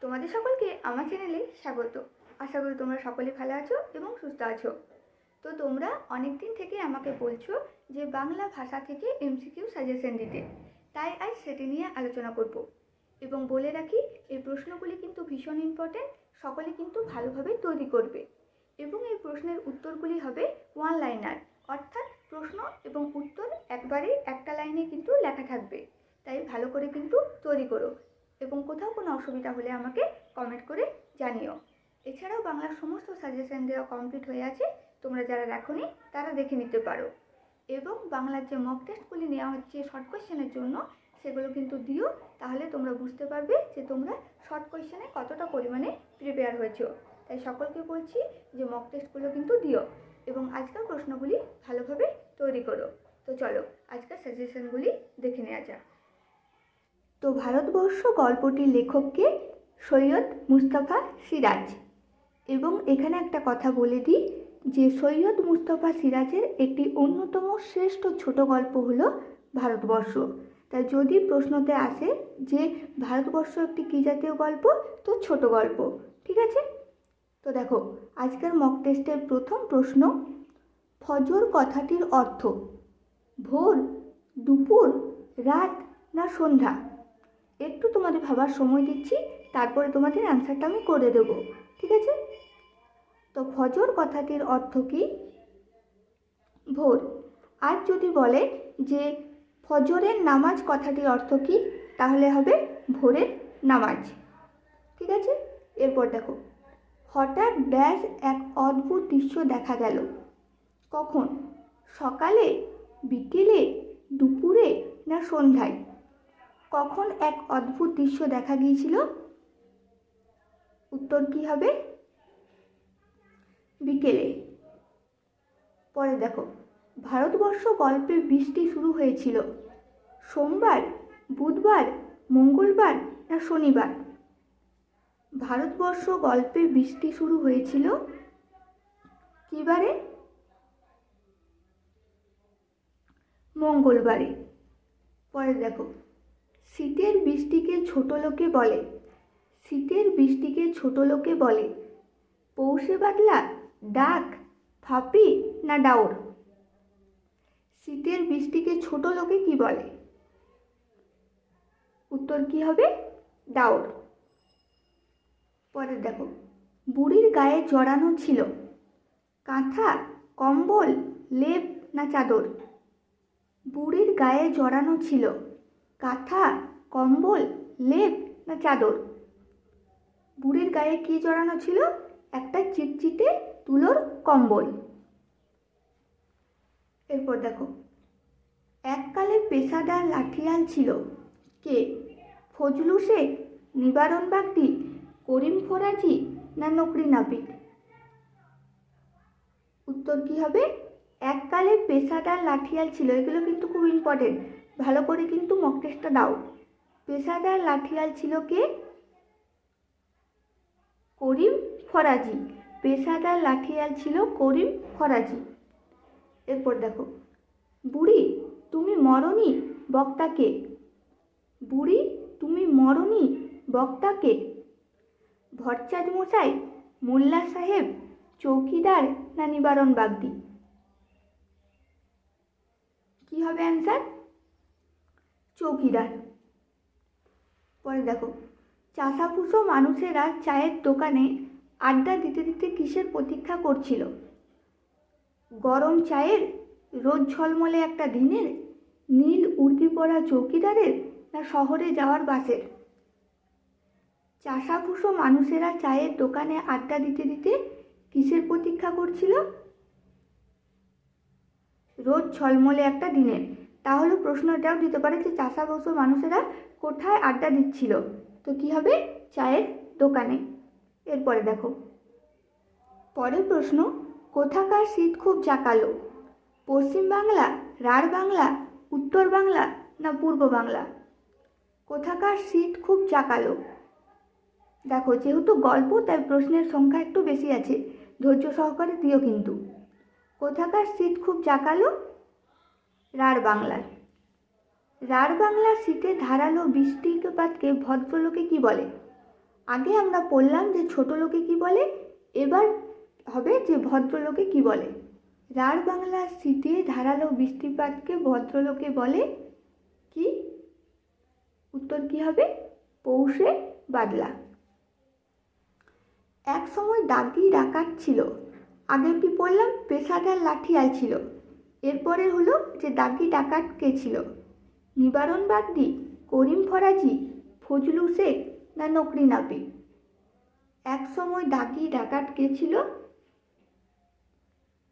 তোমাদের সকলকে আমার চ্যানেলে স্বাগত। আশা করি তোমরা সকলে ভালো আছো এবং সুস্থ আছো। তো তোমরা অনেক দিন থেকে আমাকে বলছো যে বাংলা ভাষা থেকে এমসিকিউ সাজেশন দিতে। তাই আজ সেটি নিয়ে আলোচনা করব। এবং বলে রাখি, এই প্রশ্নগুলি কিন্তু ভীষণ ইম্পর্ট্যান্ট সকলে কিন্তু ভালোভাবে তৈরি করবে। এবং এই প্রশ্নের উত্তরগুলি হবে ওয়ান লাইনার অর্থাৎ প্রশ্ন এবং উত্তর একবারেই একটা লাইনে কিন্তু লেখা থাকবে। তাই ভালো করে কিন্তু তৈরি করো। এবং কোথাও কোনো অসুবিধা হলে আমাকে কমেন্ট করে জানিও। এছাড়াও বাংলার সমস্ত সাজেশন দেওয়া কমপ্লিট হয়ে আছে, তোমরা যারা দেখোনি তারা দেখে নিতে পারো। এবং বাংলার যে মক টেস্টগুলি নেওয়া হচ্ছে শর্ট কোয়েশ্চেনের জন্য, সেগুলো কিন্তু দিও, তাহলে তোমরা বুঝতে পারবে যে তোমরা শর্ট কোয়েশ্চেনে কতটা পরিমাণে প্রিপেয়ার হয়েছো। তাই সকলকে বলছি যে মক টেস্টগুলো কিন্তু দিও এবং আজকের প্রশ্নগুলি ভালোভাবে তৈরি করো। তো চলো, আজকের সাজেশনগুলি দেখে নেওয়া যাক। তো ভারতবর্ষ গল্পটির লেখককে সৈয়দ মুস্তফা সিরাজ। এবং এখানে একটা কথা বলে দিই যে, সৈয়দ মুস্তফা সিরাজের একটি অন্যতম শ্রেষ্ঠ ছোট গল্প হল ভারতবর্ষ। তাই যদি প্রশ্নতে আসে যে, ভারতবর্ষ একটি কী জাতীয় গল্প? তো ছোট গল্প, ঠিক আছে? তো দেখো, আজকের মক টেস্টের প্রথম প্রশ্ন, ফজর কথাটির অর্থ ভোর, দুপুর, রাত না সন্ধ্যা? একটু তোমাদের ভাবার সময় দিচ্ছি, তারপরে তোমাদের অ্যান্সারটা আমি করে দেবো, ঠিক আছে? তো ফজর কথাটির অর্থ কি? ভোর। আর যদি বলে যে ফজরের নামাজ কথাটির অর্থ কি, তাহলে হবে ভোরের নামাজ, ঠিক আছে? এরপর দেখো, হঠাৎ ব্যাস এক অদ্ভুত দৃশ্য দেখা গেল। কখন? সকালে, বিকেলে, দুপুরে না সন্ধ্যায়? কখন এক অদ্ভুত দৃশ্য দেখা গিয়েছিল? উত্তর কি হবে? বিকেলে। পরে দেখো, ভারতবর্ষ গল্পে বৃষ্টি শুরু হয়েছিল। সোমবার, বুধবার, মঙ্গলবার না শনিবার? ভারতবর্ষ গল্পে বৃষ্টি শুরু হয়েছিল কিবারে? মঙ্গলবারে। পরে দেখো শীতের বৃষ্টিকে ছোট লোকে বলে। শীতের বৃষ্টিকে ছোট লোকে বলে। পৌষে বাদলা ডাক, ফাপি না ডাউর? শীতের বৃষ্টিকে ছোট লোকে কি বলে? উত্তর কি হবে? ডাউর। পরে দেখো, বুড়ির গায়ে জড়ানো ছিল। কাঁথা, কম্বল, লেপ না চাদর? বুড়ির গায়ে জড়ানো ছিল। কাঁথা, কম্বল, লেপ না চাদর? বুড়ির গায়ে কি জড়ানো ছিল? একটা চিটচিটে তুলোর কম্বল। এরপর দেখো, এককালে পেশাদার লাঠিয়াল ছিল। কে? ফজলু শেখ, নিবারণ বাগদি, করিম ফরাজি না নকরি নাপিত উত্তর কি হবে? এককালে পেশাদার লাঠিয়াল ছিল। এগুলো কিন্তু খুব ইম্পর্টেন্ট ভালো করে কিন্তু মক টেস্টটা দাও। পেশাদার লাঠিয়াল ছিল কে? করিম ফরাজি। পেশাদার লাঠিয়াল ছিল করিম ফরাজি। এরপর দেখো, বুড়ি তুমি মরণি বক্তাকে। বুড়ি তুমি মরণি বক্তাকে। ভট্টাচ মশাই, মোল্লা সাহেব, চৌকিদার না নিবারণ বাগদি? কি হবে অ্যান্সার চৌকিদার। পরে দেখো, চাষাপুষো মানুষেরা চায়ের দোকানে আড্ডা দিতে দিতে কিসের প্রতীক্ষা করছিল? গরম চায়ের রোদ ঝলমলে একটা দিনের, নীল উর্দি পরা চৌকিদারের না শহরে যাওয়ার বাসের? চাষাভুষো মানুষেরা চায়ের দোকানে আড্ডা দিতে দিতে কিসের প্রতীক্ষা করছিল? রোদ ঝলমলে একটা দিনের তাহলে প্রশ্নটাও দিতে পারে যে চাষাভুষো মানুষেরা কোথায় আড্ডা দিচ্ছিল। তো কি হবে? চায়ের দোকানে। এরপরে দেখো। পরের প্রশ্ন, কোথাকার শীত খুব জাকালো? পশ্চিম বাংলা, রাঢ় বাংলা, উত্তর বাংলা না পূর্ব বাংলা? কোথাকার শীত খুব জাকালো? দেখো, যেহেতু গল্প, তাই প্রশ্নের সংখ্যা একটু বেশি আছে। ধৈর্য সহকারে দিও কিন্তু। কোথাকার শীত খুব জাকালো? রাঢ় বাংলার। রাঢ় বাংলার শীতে ধারালো বৃষ্টিপাতকে ভদ্রলোকে কি বলে? আগে আমরা পড়লাম যে ছোট লোকে কি বলে, এবার হবে যে ভদ্রলোকে কি বলে। রাঢ় বাংলার শীতে ধারালো বৃষ্টিপাতকে ভদ্রলোকে বলে কি? উত্তর কি হবে? পৌষে বাদলা। এক সময় দাগি ডাকাত ছিল। আগে কি পড়লাম? পেশাদার লাঠিয়াল ছিল। এরপরে হলো যে দাগি ডাকাত কে ছিল? নিবারণ বাগদি, করিম ফরাজি, ফজলু শেখ না নকরি নাপি এক সময় দাগি ডাকাত কে ছিল?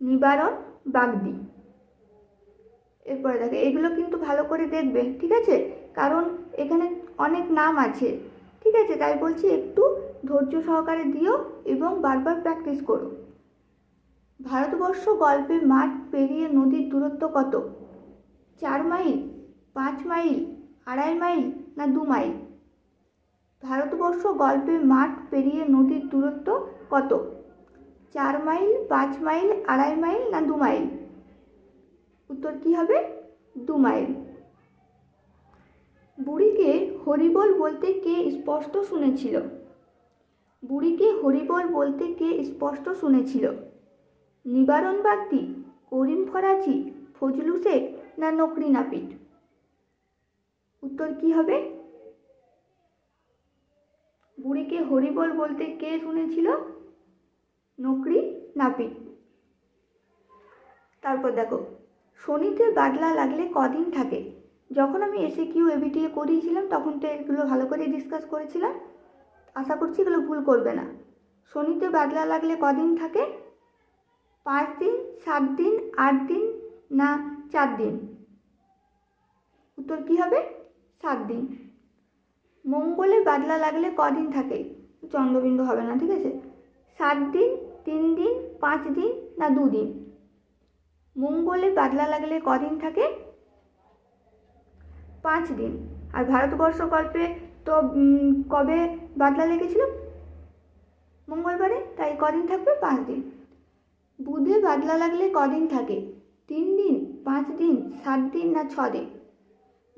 নিবারণ বাগদি। এরপরে দেখো, এগুলো কিন্তু ভালো করে দেখবে, ঠিক আছে? কারণ এখানে অনেক নাম আছে, ঠিক আছে? তাই বলছি একটু ধৈর্য সহকারে দিও এবং বারবার প্র্যাকটিস করো। ভারতবর্ষ গল্পে মাঠ পেরিয়ে নদীর দূরত্ব কত? চার মাইল, পাঁচ মাইল, আড়াই মাইল না দু মাইল? ভারতবর্ষ গল্পে মাঠ পেরিয়ে নদীর দূরত্ব কত? চার মাইল, পাঁচ মাইল, আড়াই মাইল না দু মাইল? উত্তর কি হবে? দু মাইল। বুড়িকে হরিবল বলতে কে স্পষ্ট শুনেছিল? বুড়িকে হরিবল বলতে কে স্পষ্ট শুনেছিল? নিবারণ বাগদি, করিম ফরাজি, ফজলু শেখ না নকরি নাপিত? উত্তর কি হবে? বুড়িকে হরিবল বলতে কে শুনেছিল? নকরি নাপিত। তারপর দেখো, শনিতে বাদলা লাগলে কদিন থাকে? যখন আমি এসে কিউ এবিটিএ করিয়েছিলাম, তখন তো এগুলো ভালো করে ডিসকাস করেছিলাম। আশা করছি এগুলো ভুল করবে না। শনিতে বাদলা লাগলে কদিন থাকে? পাঁচ দিন, সাত দিন, আট দিন না চার দিন? উত্তর কি হবে? সাত দিন। মঙ্গলে বাদলা লাগলে কদিন থাকে? চন্দ্রবিন্দু হবে না, ঠিক আছে? সাত দিন, তিন দিন, পাঁচ দিন না দুদিন মঙ্গলে বাদলা লাগলে কদিন থাকে? পাঁচ দিন। আর ভারতবর্ষ গল্পে তো কবে বাদলা লেগেছিল? মঙ্গলবারে, তাই কদিন থাকবে? পাঁচ দিন। বুধে বাদলা লাগলে কদিন থাকে? তিন দিন, পাঁচ দিন, সাত দিন না ছ দিন?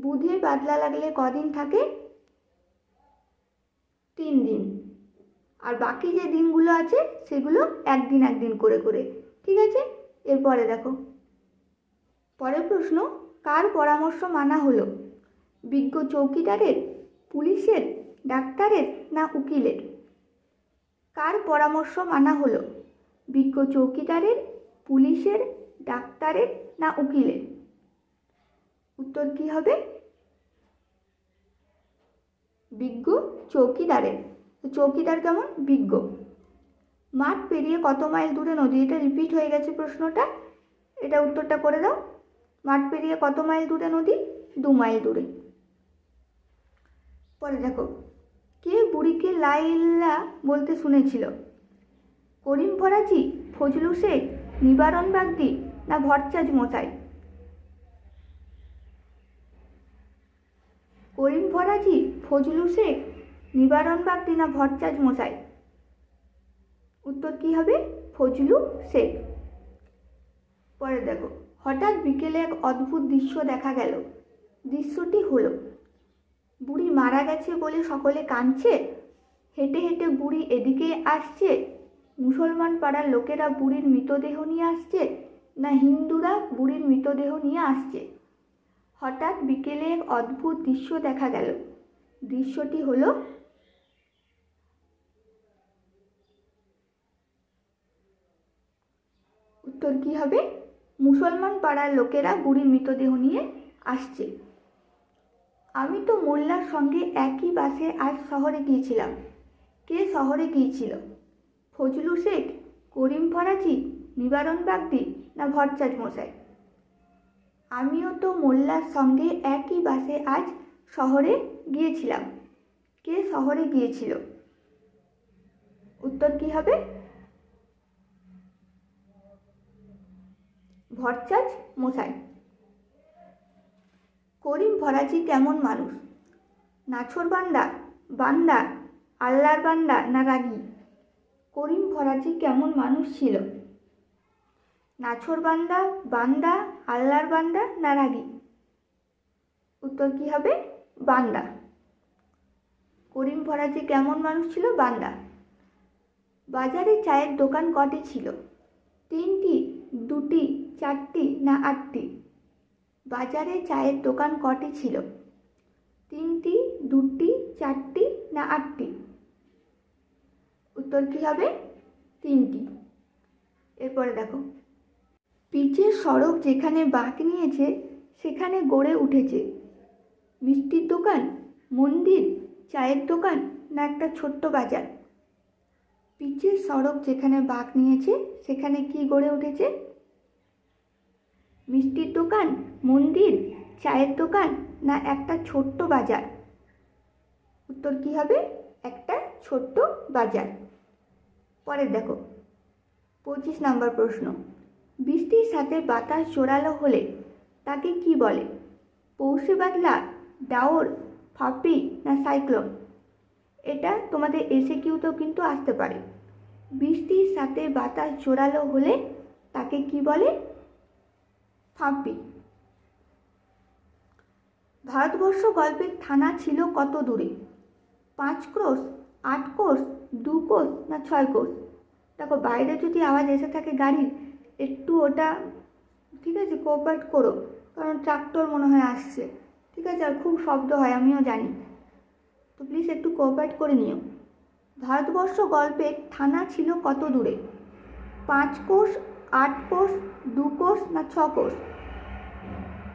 বুধে বাদলা লাগলে কদিন থাকে? তিন দিন। আর বাকি যে দিনগুলো আছে, সেগুলো একদিন একদিন করে করে, ঠিক আছে? এরপরে দেখো। পরের প্রশ্ন, কার পরামর্শ মানা হলো? বিজ্ঞ চৌকিদারের, পুলিশের, ডাক্তারের না উকিলের? কার পরামর্শ মানা হলো? বিজ্ঞ চৌকিদারের, পুলিশের, ডাক্তারের না উকিলের? উত্তর কি হবে? বিজ্ঞ চৌকিদারের। চৌকিদার কেমন? বিজ্ঞ। মাঠ পেরিয়ে কত মাইল দূরে নদী এটা রিপিট হয়ে গেছে প্রশ্নটা? এটা উত্তরটা করে দাও। মাঠ পেরিয়ে কত মাইল দূরে নদী? দু মাইল দূরে। পরে দেখো। কে বুড়িকে লাইল্লা বলতে শুনেছিল? করিম ফরাজি, ফজলু শেখ, নিবারণ বাগদি না ভরচাজ মশাই? করিম ফরাজি, ফজলু শেখ, নিবারণ বাগদি না ভরচাজ মশাই? উত্তর কি হবে? ফজলু শেখ। পরে দেখো, হঠাৎ বিকেলে এক অদ্ভুত দৃশ্য দেখা গেল। দৃশ্যটি হলো, বুড়ি মারা গেছে বলে সকলে কাঁদছে, হেঁটে হেঁটে বুড়ি এদিকে আসছে মুসলমান পাড়ার লোকেরা বুড়ির মৃতদেহ নিয়ে আসছে না হিন্দুরা বুড়ির মৃতদেহ নিয়ে আসছে? হঠাৎ বিকেলে এক অদ্ভুত দৃশ্য দেখা গেল। দৃশ্যটি হলো উত্তর কি হবে? মুসলমান পাড়ার লোকেরা বুড়ির মৃতদেহ নিয়ে আসছে। আমি তো মোল্লার সঙ্গে একই বাসে আজ শহরে গিয়েছিলাম। কে শহরে গিয়েছিল? ফজলু শেখ, করিম ফরাজি নিবারণ বাগদি না ভরচাজ মশাই? আমিও তো মোল্লার সঙ্গে একই বাসে আজ শহরে গিয়েছিলাম। কে শহরে গিয়েছিল? উত্তর কি হবে? ভরচাজ মশাই। করিম ফরাজি কেমন মানুষ? নাছর বান্দা বান্দা আল্লাহর বান্দা না রাগী? করিম ফরাজি কেমন মানুষ ছিল? নাছর বান্দা বান্দা, আল্লাহর বান্দা না রাগী? উত্তর কি হবে? বান্দা। করিম ফরাজি কেমন মানুষ ছিল? বান্দা। বাজারে চায়ের দোকান কটি ছিল? তিনটি, দুটি, চারটি না আটটি? বাজারে চায়ের দোকান কটি ছিল? তিনটি, দুটি, চারটি না আটটি? উত্তর কী হবে? তিনটি। এরপরে দেখো। পিচের সড়ক যেখানে বাঁক নিয়েছে, সেখানে গড়ে উঠেছে। মিষ্টির দোকান, মন্দির, চায়ের দোকান না একটা ছোট্ট বাজার? পিচের সড়ক যেখানে বাঁক নিয়েছে, সেখানে কি গড়ে উঠেছে? মিষ্টির দোকান, মন্দির, চায়ের দোকান না একটা ছোট্ট বাজার? উত্তর কি হবে? একটা ছোট্ট বাজার। পরে দেখো। পঁচিশ নম্বর প্রশ্ন। বৃষ্টির সাথে বাতাস জোরালো হলে তাকে কি বলে? পৌষে বাদলা, ডাওর, ফাপি না সাইক্লোন? এটা তোমাদের এসে কিউতেও কিন্তু আসতে পারে। বৃষ্টির সাথে বাতাস জোরালো হলে তাকে কি বলে? ফাঁপি। ভারতবর্ষ গল্পের থানা ছিল কত দূরে? পাঁচ ক্রোশ, আট কোষ দু কোষ না ছয় কোষ দেখো, বাইরে যদি আওয়াজ এসে থাকে গাড়ির, একটু ওটা, ঠিক আছে কোঅপারেট করো। কারণ ট্রাক্টর মনে হয় আসছে। ঠিক আছে, আর খুব শব্দ হয়, আমিও জানি। তো প্লিজ একটু কোঅপারেট করে নিও। ভারতবর্ষ গল্পের থানা ছিল কত দূরে? পাঁচ কোষ, আট কোষ, দু কোষ না ছ কোষ?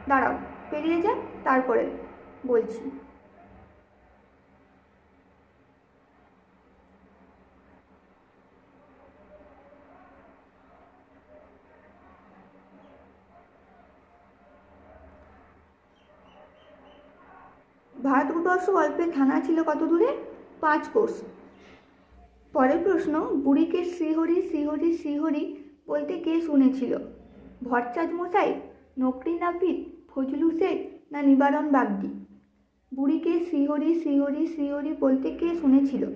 দাঁড়াও, পেরিয়ে যাক, তারপরে বলছি। ভারতবর্ষ গল্পের থানা ছিল কত দূরে? পাঁচ কোষ। পরের প্রশ্ন, বুড়িকে শ্রীহরি শ্রীহরি শ্রীহরি বলতে কে শুনেছিল? ভট্টাচ মশাই, নকরি নাপিত ফজলু শেখ না নিবারণ বাগদি? বুড়িকে শ্রীহরি শ্রীহরি শ্রীহরি বলতে কে শুনেছিল?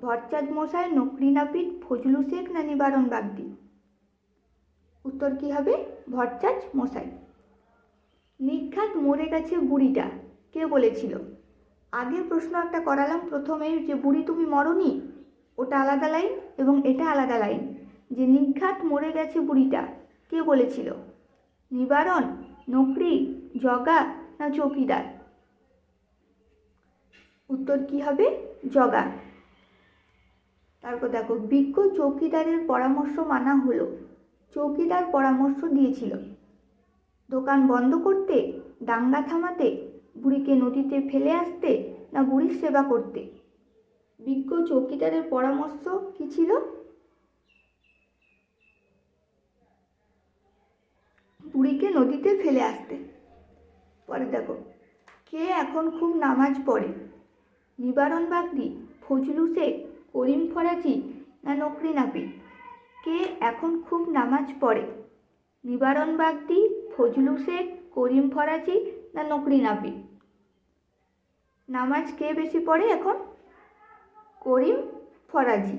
ভট্টাচ মশাই, নকরি নাপিত ফজলু শেখ না নিবারণ বাগদি? উত্তর কি হবে? ভট্টাচ মশাই। নিঘাত মরে গেছে বুড়িটা। কে বলেছিল। আগের প্রশ্ন একটা করালাম প্রথমেই যে, বুড়ি তুমি মরনি? ওটা আলাদা লাইন এবং এটা আলাদা লাইন। যে, নিঘাত মরে গেছে বুড়িটা। কে বলেছিল। নিবারণ, নকরি, জগা না চৌকিদার? উত্তর কি হবে? জগা। তারপর দেখো বিজ্ঞ চৌকিদারের পরামর্শ মানা হলো। চৌকিদার পরামর্শ দিয়েছিল। দোকান বন্ধ করতে, দাঙ্গা থামাতে বুড়িকে নদীতে ফেলে আসতে না বুড়ির সেবা করতে? বিজ্ঞ চৌকিদারের পরামর্শ কি ছিল? বুড়িকে নদীতে ফেলে আসতে। পরে দেখো, কে এখন খুব নামাজ পড়ে? নিবারণ বাগদি, ফজলু শেখ, করিম ফরাজি না নকরি নাপি কে এখন খুব নামাজ পড়ে? নিবারণ বাগদি, ফজলু শেখ, করিম ফরাজি না নকরি নাপি নামাজ কে বেশি পড়ে এখন? করিম ফরাজি।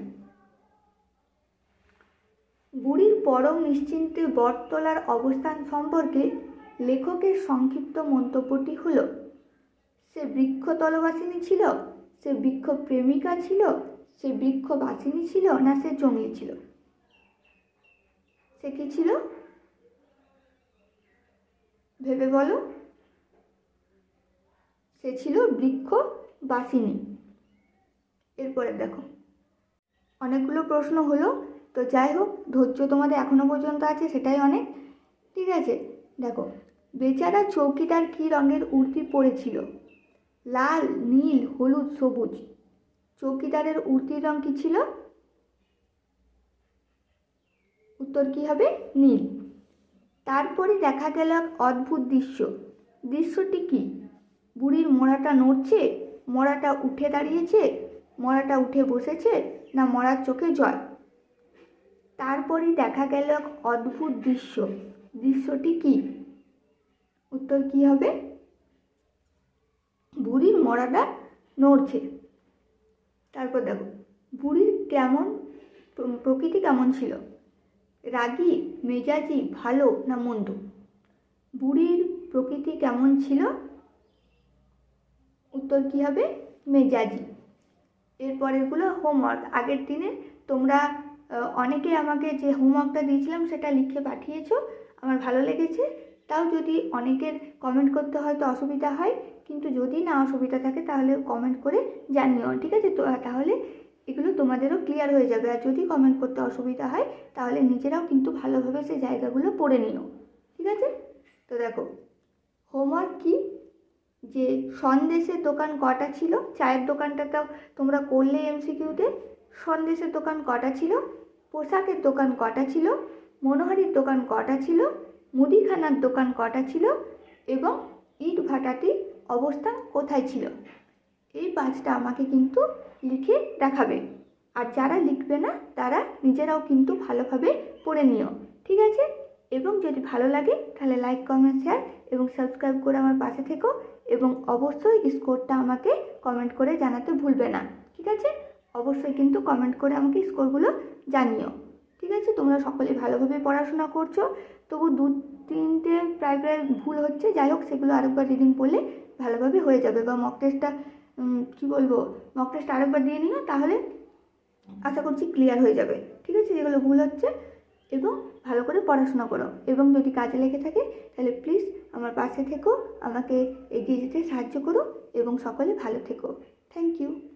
বুড়ির পরম নিশ্চিন্তে বটতলার অবস্থান সম্পর্কে লেখকের সংক্ষিপ্ত মন্তব্যটি হল, সে বৃক্ষ তলবাসিনী ছিল, সে বৃক্ষ প্রেমিকা ছিল, সে বৃক্ষ বাসিনী ছিল না সে জঙ্গলি ছিল? সে কি ছিল? ভেবে বলো। সে ছিল বৃক্ষ বাসিনী এরপরে দেখো, অনেকগুলো প্রশ্ন হলো, তো যাই হোক, ধৈর্য তোমাদের এখনও পর্যন্ত আছে, সেটাই অনেক। ঠিক আছে, দেখো, বেচারা চৌকিদার কী রঙের উর্তি পরেছিল? লাল, নীল, হলুদ, সবুজ। চৌকিদারের উর্তির রং কী ছিল? উত্তর কী হবে? নীল। তারপরে দেখা গেল এক অদ্ভুত দৃশ্য। দৃশ্যটি কি? বুড়ির মোড়াটা নড়ছে, মরাটা উঠে দাঁড়িয়েছে, মরাটা উঠে বসেছে, না মরার চোখে জল। তারপরই দেখা গেল এক অদ্ভুত দৃশ্য। দৃশ্যটি কি? উত্তর কি হবে? বুড়ির মরাটা নড়ছে। তারপর দেখো, বুড়ির কেমন প্রকৃতি কেমন ছিল? রাগী, মেজাজি ভালো না মন্দ? বুড়ির প্রকৃতি কেমন ছিল? উত্তর কি হবে? মেজাজি। এরপরেরগুলো হোমওয়ার্ক আগের দিনে তোমরা অনেকে আমাকে যে হোমওয়ার্কটা দিয়েছিলাম সেটা লিখে পাঠিয়েছো। আমার ভালো লেগেছে। তাও যদি অনেকের কমেন্ট করতে হয়তো অসুবিধা হয়, কিন্তু যদি না অসুবিধা থাকে তাহলে কমেন্ট করে জানিও, ঠিক আছে? তো, তাহলে এগুলো তোমাদেরও ক্লিয়ার হয়ে যাবে। আর যদি কমেন্ট করতে অসুবিধা হয়, তাহলে নিজেরাও কিন্তু ভালোভাবে সেই জায়গাগুলো পড়ে নিও, ঠিক আছে? তো দেখো হোমওয়ার্ক কি? যে সন্দেশের দোকান কটা ছিল? চায়ের দোকানটা তো তোমরা করলে এমসিকিউতে। সন্দেশের দোকান কটা ছিল? পোশাকের দোকান কটা ছিল? মনোহারির দোকান কটা ছিল? মুদিখানার দোকান কটা ছিল? এবং ইট ভাটাটির অবস্থান কোথায় ছিল? এই পাঁচটা আমাকে কিন্তু লিখে দেখাবে। আর যারা লিখবে না, তারা নিজেরাও কিন্তু ভালোভাবে পড়ে নিও। ঠিক আছে? এবং যদি ভালো লাগে, তাহলে লাইক কমেন্ট শেয়ার এবং সাবস্ক্রাইব করে আমার পাশে থেকো। এবং অবশ্যই স্কোরটা আমাকে কমেন্ট করে জানাতে ভুলবে না, ঠিক আছে? অবশ্যই কিন্তু কমেন্ট করে আমাকে স্কোরগুলো জানিও, ঠিক আছে? তোমরা সকলে ভালোভাবে পড়াশোনা করছ, তবু দু তিনটে প্রায় প্রায় ভুল হচ্ছে, যাই হোক, সেগুলো আরেকবার রিডিং পড়লে ভালোভাবে হয়ে যাবে বা মক টেস্টটা কী বলব মক টেস্টটা আরেকবার দিয়ে নিও, তাহলে আশা করছি ক্লিয়ার হয়ে যাবে, ঠিক আছে? যেগুলো ভুল হচ্ছে, এবং ভালো করে পড়াশোনা করো, এবং যদি কাজে লেগে থাকে, তাহলে প্লিজ আমার পাশে থেকো আমাকে এগিয়ে যেতে সাহায্য করো এবং সকলে ভালো থেকো। Thank you